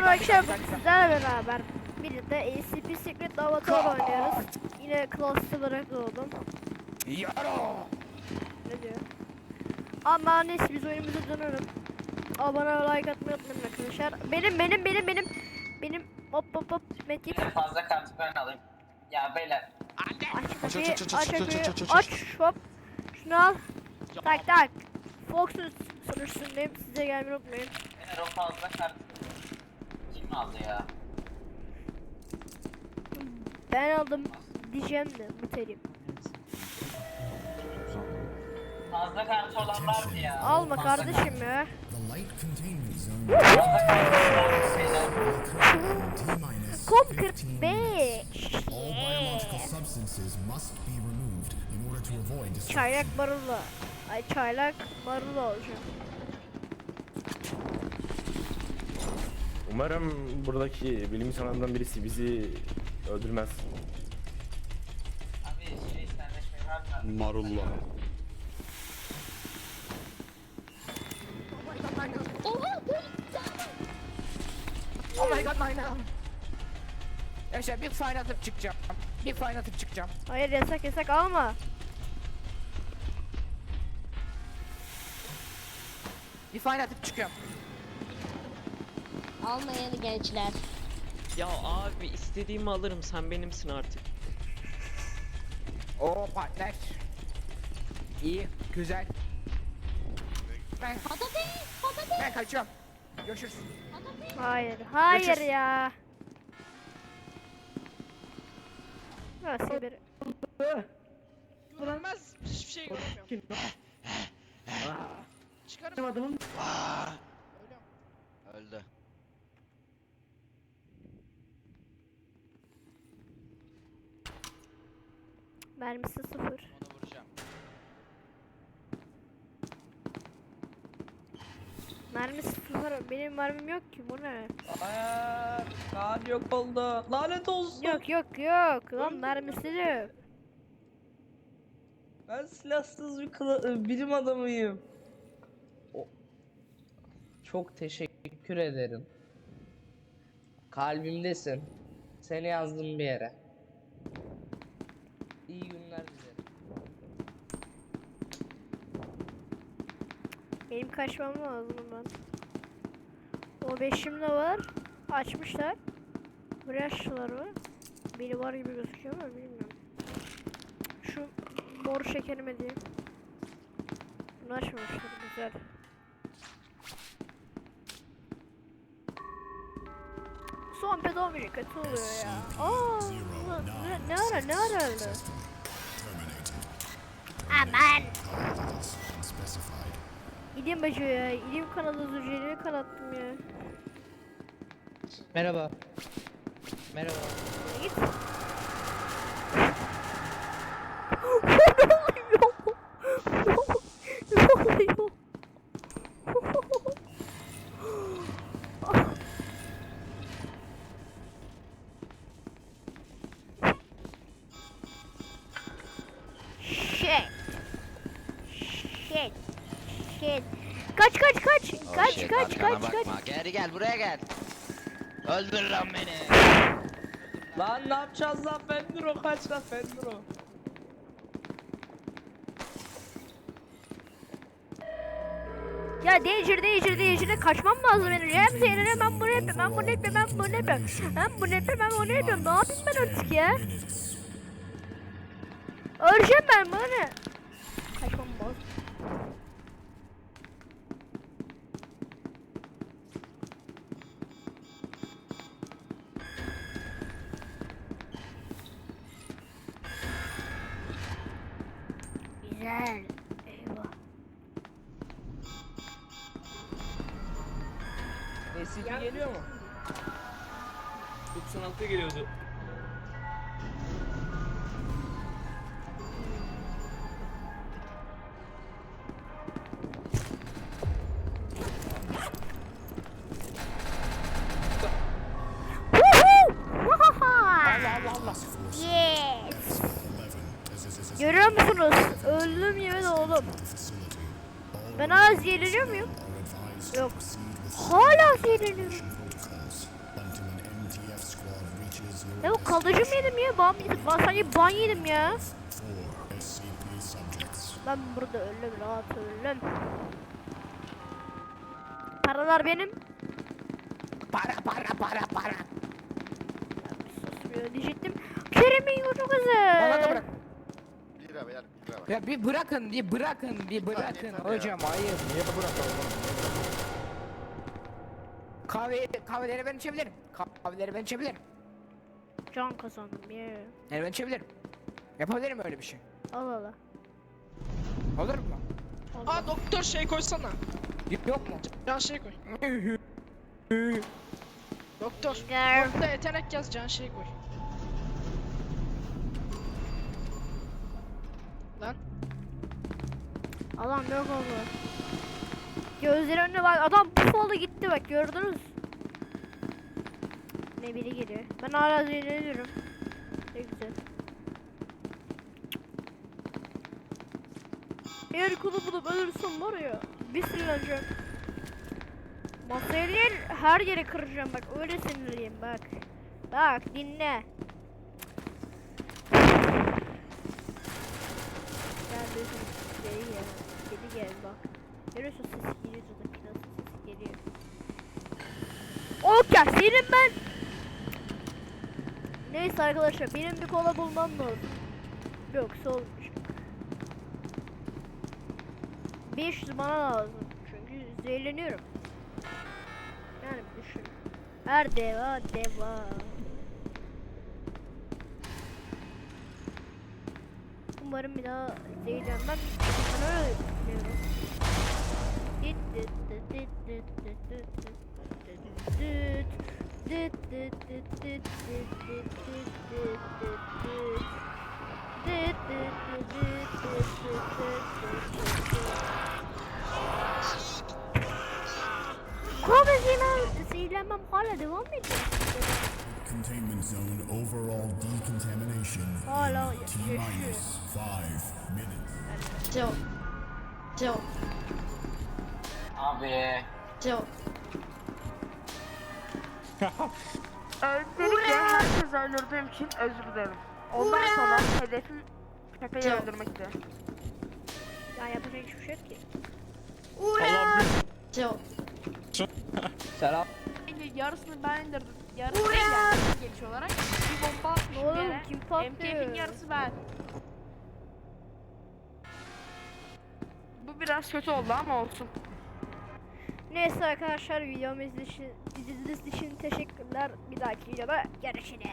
Merhaba akşam sizlerle beraber bir de ACP Secret Avatar oynuyoruz. Yine Class olarak doğdum. Yaro. Ne diyor? Ama neyse biz oyunumuza dönelim. Abone ol, like atmayı unutmayın arkadaşlar. Benim benim benim benim benim hop hop hop medkit En fazla kartı ben alayım. Ya beyler. aç Aç, kapıyı aç, aç, aç aç, aç, kapıyı aç, aç, aç. aç hop şunu al tak tak Fox'un sınırsındayım size gelmeyi unutmayın. Beyler o fazla kartı kim aldı ya? Ben aldım diyeceğim de muterim. Fazla kartı olan var mı ya? Alma Fazla kardeşim ya. Kart? T-minus Kom 15 45. All biological substances must be removed in order to avoid destruction. Çaylak barulla. Ay çaylak barulla olacağım. Umarım buradaki bilim insanlarından birisi bizi öldürmez. Abi şey sendleşmeyi var mı? Marulla. Oh my god mine now. Yaşa bir fine atıp çıkacağım. Bir fine atıp çıkacağım. Hayır yasak yasak alma. Bir fine atıp çıkıyorum. Almayan gençler. Ya abi istediğimi alırım sen benimsin artık. Oo partner. İyi, güzel. Ben, Patates! Patates! ben kaçıyorum. Görüşürüz. Patates! Hayır. Hayır Görüşürüz. ya. Nasıl bir... Görünmez hiçbir şey görmüyorum. Çıkarım. Öldü. Mermisi sıfır. Onu vuracağım. Mermisi sıfır. Benim mermim yok ki. Bu ne? Hayır, Kaan yok oldu. Lanet olsun. Yok yok yok. Lan mermisi yok. Ben silahsız bir kıla- bilim adamıyım. O- Çok teşekkür ederim. Kalbimdesin. Seni yazdım bir yere. İyi günler dilerim. Benim kaçmam lazım ben. O beşim de var. Açmışlar. Buraya açtılar mı? Biri var gibi gözüküyor ama bilmiyorum. Şu mor şekerime diyeyim. Bunu açmamışlar güzel. Son ped olmayacak kötü oluyor ya. Aa, ne, ne ara ne ara öldü? Aman. İlim bacı ya. İlim kanadı zücreleri kanattım ya. Merhaba. Merhaba. Git. Shit. Kaç kaç kaç. Oh Kaç shit, kaç arkana kaç kaç. bakma. Geri gel buraya gel. Öldür lan beni. Lan ne yapacağız lan Fendro kaç lan Fendro. Ya Danger Danger Danger'e kaçmam lazım benim. Hem seyrene ben bunu yapıyorum, ben bunu yapıyorum, ben bunu yapıyorum. Ben bunu yapıyorum, ben bunu yapıyorum. Ne yapayım ben artık ya? Öleceğim ben bana ne? Kaçmam lazım. Güzel. Eyvah. SCP geliyor mu? 96 geliyordu. Görüyor musunuz? Öldüm yemin oğlum. Ben hala zehirleniyor muyum? Yok. Hala zehirleniyorum. Ne o kalıcı mı yedim ya? Ban yedim. Ben sanki ban yedim ya. Ben burada ölüm rahat ölüm. Paralar benim. Para para para para. Susmuyor diyecektim. Kerem'in yurdu Bana da kızı. bırak. Ya bir bırakın, bir bırakın, bir bırakın hocam hayır. Niye bırakalım? Kahve, kahveleri ben içebilirim. Kahveleri ben içebilirim. Can kazandım ya. Yani ben içebilirim. Yapabilirim öyle bir şey. Al al al. Olur mu? Aa doktor şey koysana. Yok, mu? Can şey koy. Doktor. Orada yetenek yaz can şey koy. Lan. Adam yok oldu. Gözleri önüne bak. Adam puf oldu gitti bak gördünüz. Ne biri geliyor. Ben hala zehirleniyorum. Ne güzel. Eğer kulu bulup ölürsem var ya bir sinirleneceğim. Masayı her yere kıracağım bak öyle sinirliyim bak. Bak dinle. Gözüm geri gel. Geri gel bak. Görüyorsun sesi geliyor zaten nasıl sesi geliyor. Ok senin ben. Neyse arkadaşlar benim bir kola bulmam lazım. Yoksa olmuş. 500 bana lazım. Çünkü zehirleniyorum. Yani düşün. Her deva deva. Umarım bir daha izleyeceğim. Bak bana Kahve zeylemem hala devam ediyor. Containment zone overall decontamination Hala in T yaşıyor. minus five minutes. Joe. Joe. Abi. Joe. Öncelikle herkese öldürdüğüm için özür dilerim. Ondan sonra hedefim Pepe'yi öldürmekti. Ya yapacak hiçbir şey yok ki. Joe. Selam. Yarısını ben indirdim. Yarısı geliş olarak. Bir bomba atmışım oğlum yere. kim MKF'in yarısı ben. Bu biraz kötü oldu ama olsun. Neyse arkadaşlar videomu izlediğiniz için teşekkürler. Bir dahaki videoda görüşürüz.